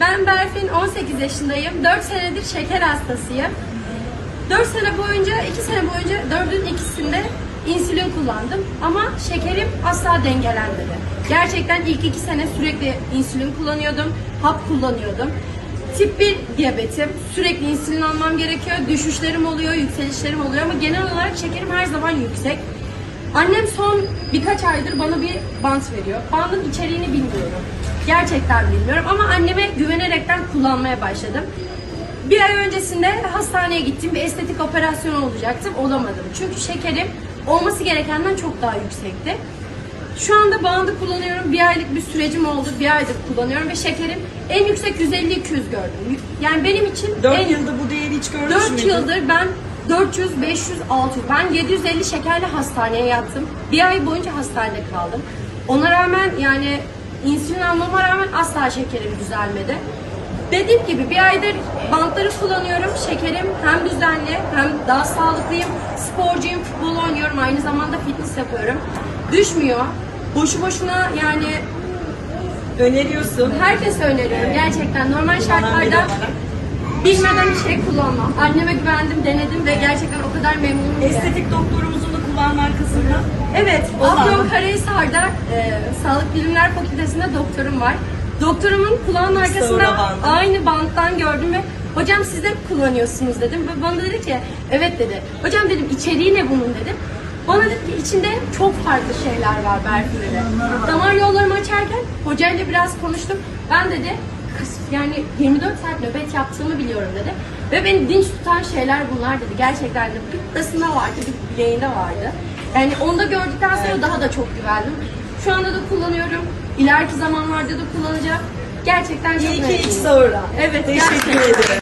Ben Berfin, 18 yaşındayım. 4 senedir şeker hastasıyım. 4 sene boyunca, 2 sene boyunca 4'ün ikisinde insülin kullandım. Ama şekerim asla dengelenmedi. Gerçekten ilk 2 sene sürekli insülin kullanıyordum, hap kullanıyordum. Tip 1 diyabetim, sürekli insülin almam gerekiyor, düşüşlerim oluyor, yükselişlerim oluyor ama genel olarak şekerim her zaman yüksek. Annem son birkaç aydır bana bir bant veriyor. Bandın içeriğini bilmiyorum. Gerçekten bilmiyorum ama anneme güvenerekten kullanmaya başladım. Bir ay öncesinde hastaneye gittim. Bir estetik operasyon olacaktım. Olamadım. Çünkü şekerim olması gerekenden çok daha yüksekti. Şu anda bandı kullanıyorum. Bir aylık bir sürecim oldu. Bir aydır kullanıyorum ve şekerim en yüksek 150-200 gördüm. Yani benim için 4 en... yılda bu değeri hiç görmüş 4 müydün? yıldır ben 400, 500, 600. Ben 750 şekerle hastaneye yattım. Bir ay boyunca hastanede kaldım. Ona rağmen yani insülin almama rağmen asla şekerim düzelmedi. Dediğim gibi bir aydır bantları kullanıyorum. Şekerim hem düzenli hem daha sağlıklıyım. Sporcuyum, futbol oynuyorum. Aynı zamanda fitness yapıyorum. Düşmüyor. Boşu boşuna yani Öneriyorsun. herkese öneriyorum. Gerçekten normal şartlarda. Bilmeden bir şey kullanmam. Anneme güvendim, denedim ve gerçekten o kadar memnunum. Estetik doktorumuzun da kulağın arkasında. Evet, Vallahi. Afyonkarahisar'da e, Sağlık Bilimler Fakültesi'nde doktorum var. Doktorumun kulağının arkasında bandı. aynı banttan gördüm ve hocam siz de mi kullanıyorsunuz dedim. Ve bana dedi ki evet dedi. Hocam dedim içeriği ne bunun dedim. Bana dedi ki içinde çok farklı şeyler var Berfin dedi. Damar yollarımı açarken hocayla biraz konuştum. Ben dedi "Kız, yani 24 saat nöbet yaptığımı biliyorum dedi. Ve beni dinç tutan şeyler bunlar dedi. Gerçekten de bir kıtasında vardı, bir bileğinde vardı. Yani onu da gördükten sonra daha da çok güvendim. Şu anda da kullanıyorum. İleriki zamanlarda da kullanacağım. Gerçekten çok İyi ki memnunum. ilk sonra. Evet, Teşekkür gerçekten. ederim.